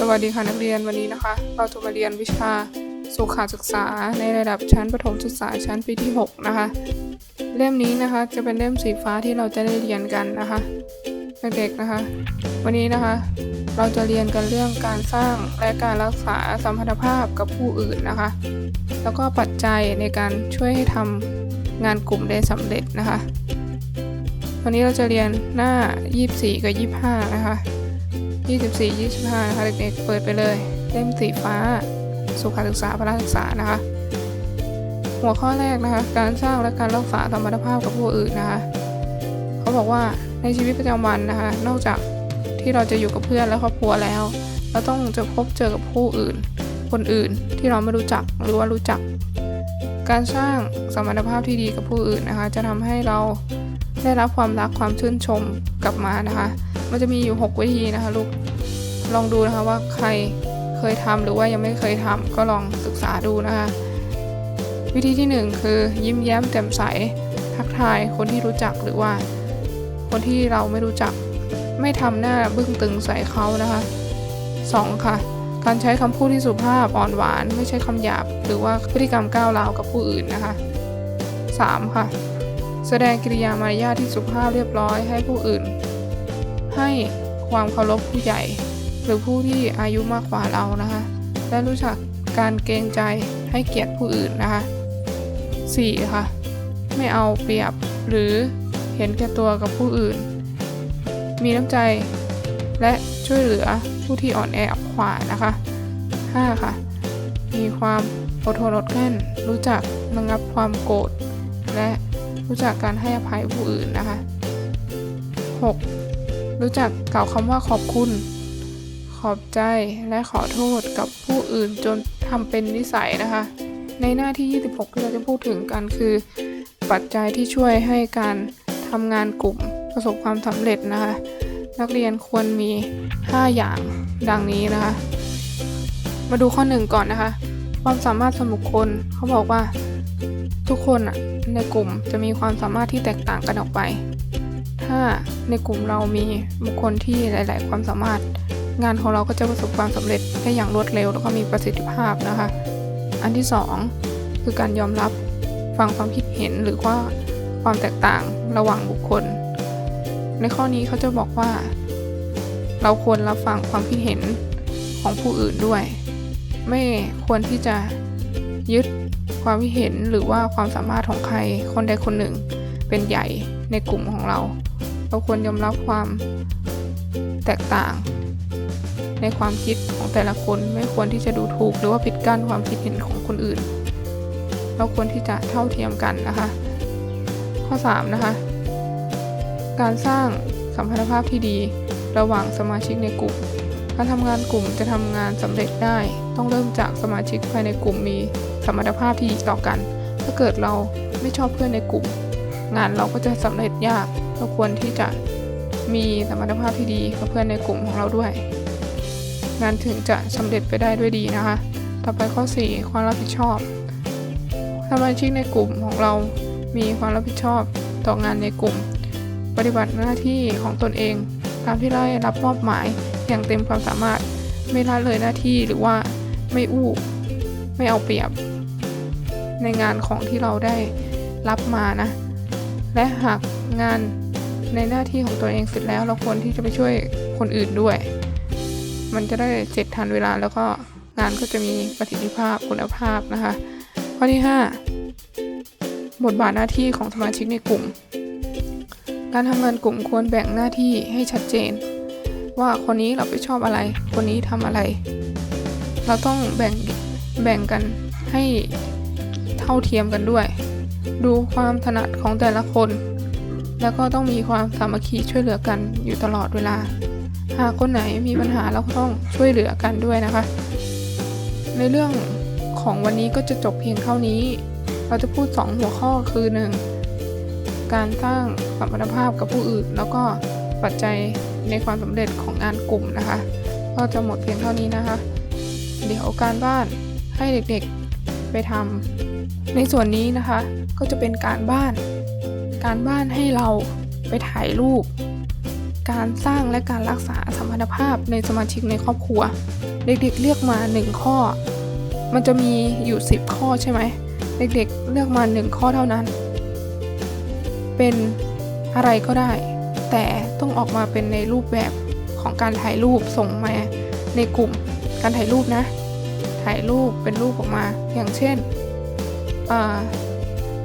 สวัสดีค่ะนักเรียนวันนี้นะคะ เราจะมาเรียนวิชาสุขศึกษาในระดับชั้นประถมศึกษาชั้นปีที่ 6 นะคะ เล่มนี้นะคะจะเป็นเล่มสีฟ้าที่เราจะได้เรียนกันนะคะเด็กๆนะคะ วันนี้นะคะ เราจะเรียนกันเรื่องการสร้างและการรักษาสัมพันธภาพกับผู้อื่นนะคะ แล้วก็ปัจจัยในการช่วยให้ทำงานกลุ่มได้สำเร็จนะคะ วันนี้เราจะเรียนหน้า 24 กับ 25 นะคะ 24 25 นะคะ เด็กๆ เปิดไปเลย เล่มสีฟ้า สุขศึกษาพละศึกษานะคะ หัวข้อแรกนะคะ การสร้างและการรักษาสมรรถภาพกับผู้อื่นนะคะ เขาบอกว่าในชีวิตประจำวันนะคะ นอกจากที่เราจะอยู่กับเพื่อนและครอบครัวแล้ว เราต้องจะพบเจอกับผู้อื่น คนอื่นที่เราไม่รู้จักหรือว่ารู้จัก การสร้างสมรรถภาพที่ดีกับผู้อื่นนะคะ จะทำให้เราได้รับความรักความชื่นชมกลับมานะคะ มันจะมีอยู่ 6 วิธีนะคะลูก ลองดูนะคะว่าใครเคยทำหรือว่ายังไม่เคยทำก็ลองศึกษาดูนะคะ วิธีที่ 1 คือ ยิ้มแย้มแจ่มใส ทักทายคนที่รู้จักหรือว่า คนที่เราไม่รู้จัก ไม่ทำหน้าบึ้งตึงใส่เขานะคะ 2. ค่ะ การใช้คำพูดที่สุภาพอ่อนหวาน ไม่ใช่คำหยาบ หรือว่าพฤติกรรมก้าวร้าวกับผู้อื่นนะคะ 3. ค่ะ แสดงกิริยามารยาทที่สุภาพเรียบร้อยให้ผู้อื่น ให้ความเคารพผู้ใหญ่ หรือผู้ที่อายุมากกว่าเรานะคะ และรู้จักการเกรงใจให้เกียรติผู้อื่นนะคะ 4. ค่ะ ไม่เอาเปรียบหรือเห็นแก่ตัวกับผู้อื่น มีน้ำใจและช่วยเหลือผู้ที่อ่อนแอขวานะคะ 5. ค่ะ มีความอดทนอดกลั้นรู้จักระงับความโกรธและรู้จักการให้อภัยผู้อื่นนะคะ 6. รู้จักกล่าวคำว่าขอบคุณ ขอบใจและขอโทษกับผู้อื่นจนทำเป็นนิสัยนะคะ ในหน้าที่ 26 ที่เราจะพูดถึงกันคือ ปัจจัยที่ช่วยให้การทำงานกลุ่มประสบความสำเร็จนะคะ นักเรียนควรมี 5 อย่างดังนี้นะคะ มาดูข้อ1ก่อนนะคะ ความสามารถส่วนบุคคลเขาบอกว่า ทุกคนอะในกลุ่มจะมีความสามารถที่แตกต่างกันออกไป ถ้าในกลุ่มเรามีบุคคลที่หลาย ๆ ความสามารถ งานของเราก็จะประสบความสำเร็จได้อย่างรวดเร็ว แล้วก็มีประสิทธิภาพนะคะ อันที่ 2 คือการยอมรับฟังความคิดเห็นหรือว่าความแตกต่างระหว่างบุคคล ในข้อนี้เขาจะบอกว่า เราควรรับฟังความคิดเห็นของผู้อื่นด้วย ไม่ควรที่จะยึดความคิดเห็นหรือว่าความสามารถของใครคนใดคนหนึ่งเป็นใหญ่ในกลุ่มของเรา เราควรยอมรับความแตกต่าง ในความคิดของแต่ละคนไม่ควรที่จะดูถูกหรือว่าปิดกั้นความคิดเห็นของคนอื่น เราควรที่จะเท่าเทียมกันนะคะ ข้อ 3 นะคะ การสร้างสัมพันธภาพที่ดีระหว่างสมาชิกในกลุ่ม การทำงานกลุ่มจะทำงานสำเร็จได้ ต้องเริ่มจากสมาชิกภายในกลุ่มมีสมรรถภาพที่ดีต่อกัน ถ้าเกิดเราไม่ชอบเพื่อนในกลุ่ม งานเราก็จะสำเร็จยาก เราควรที่จะมีสมรรถภาพที่ดีกับเพื่อนในกลุ่มของเราด้วย งานถึงจะสำเร็จไปได้ด้วยดีนะคะ ต่อไปข้อ 4 ความรับผิดชอบสมาชิกในกลุ่มของเรา มีความรับผิดชอบต่องานในกลุ่ม ปฏิบัติหน้าที่ของตนเอง ตามที่ได้รับมอบหมายอย่างเต็มความสามารถ ไม่ละเลยหน้าที่หรือว่าไม่อู้ไม่เอาเปรียบ ในงานของที่เราได้รับมานะ และหากงาน ในหน้าที่ของตัวเองเสร็จแล้ว เราควรที่จะไปช่วยคนอื่นด้วย มันจะได้เสร็จทันเวลาแล้วก็งานก็จะมีประสิทธิภาพคุณภาพนะคะ ข้อที่ 5 บทบาทหน้าที่ของสมาชิกในกลุ่ม การทำงานกลุ่มควรแบ่งหน้าที่ให้ชัดเจน ว่าคนนี้เราไปชอบอะไร คนนี้ทำอะไร เราต้องแบ่งแบ่งกันให้เท่าเทียมกันด้วย ดูความถนัดของแต่ละคน แล้วก็ต้องมีความสามัคคีช่วยเหลือกันอยู่ตลอดเวลา หากคนไหนมีปัญหาเราก็ต้องช่วยเหลือกันด้วยนะคะ ในเรื่องของวันนี้ก็จะจบเพียงเท่านี้ เราจะพูด 2 หัวข้อคือ 1. การสร้างสัมพันธภาพกับผู้อื่น แล้วก็ปัจจัยในความสำเร็จของงานกลุ่มนะคะ ก็จะหมดเพียงเท่านี้นะคะ เดี๋ยวการบ้านให้เด็กๆไปทำในส่วนนี้นะคะก็จะเป็นการบ้าน การบ้านให้เราไปถ่ายรูป การสร้างและการรักษาสมพันธภาพในสมาชิกในครอบครัว เด็กๆเลือกมา 1 ข้อ มันจะมีอยู่ 10 ข้อใช่ไหมเด็กๆเลือกมา 1 ข้อเท่านั้น เป็นอะไรก็ได้ แต่ต้องออกมาเป็นในรูปแบบของการถ่ายรูปส่งมาในกลุ่มการถ่ายรูปนะ ถ่ายรูปเป็นรูปออกมาอย่างเช่น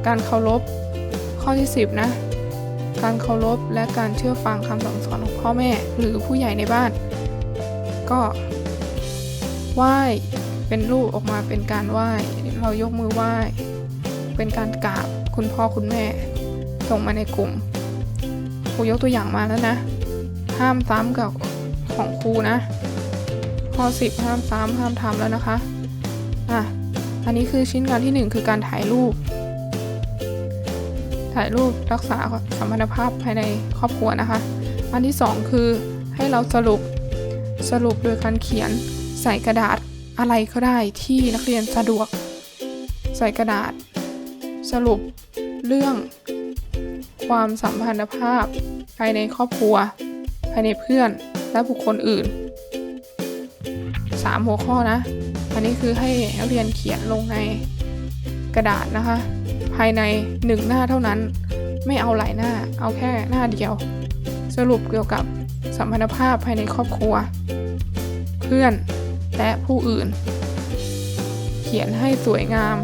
การเคารพ ข้อที่ 10 นะ การเคารพและการเชื่อฟังคำสั่งสอนของพ่อแม่ หรือผู้ใหญ่ในบ้าน ก็ไหว้เป็นรูปออกมาเป็นการไหว้ เรายกมือไหว้ เป็นการกราบคุณพ่อคุณแม่ ส่งมาในกลุ่มครูยกตัวอย่างมาแล้วนะ ห้ามซ้ำกับของครูนะ ข้อ 10 ห้ามซ้ำห้ามทำแล้วนะคะ อะ อันนี้คือชิ้นงานที่ 1 คือการถ่ายรูป ถ่ายรูปรักษาสัมพันธภาพภายในครอบครัวนะคะ อันที่ 2 คือให้เราสรุปสรุปโดยการเขียนใส่กระดาษอะไรก็ได้ที่นักเรียนสะดวก ใส่กระดาษ สรุปเรื่อง ความสัมพันธภาพ ภายในครอบครัว ภายในเพื่อนและบุคคลอื่น 3 หัวข้อนะ อันนี้คือให้นักเรียนเขียนลงในกระดาษนะคะ ภายใน 1 หน้าเท่านั้น ไม่เอาหลายหน้า เอาแค่หน้าเดียว สรุปเกี่ยวกับสัมพันธภาพภายในครอบครัว เพื่อนและผู้อื่น เขียนให้สวยงาม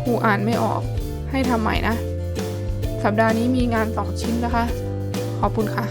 ครูอ่านไม่ออกให้ทำใหม่นะ สัปดาห์นี้มีงาน 2 ชิ้นนะคะ ขอบคุณค่ะ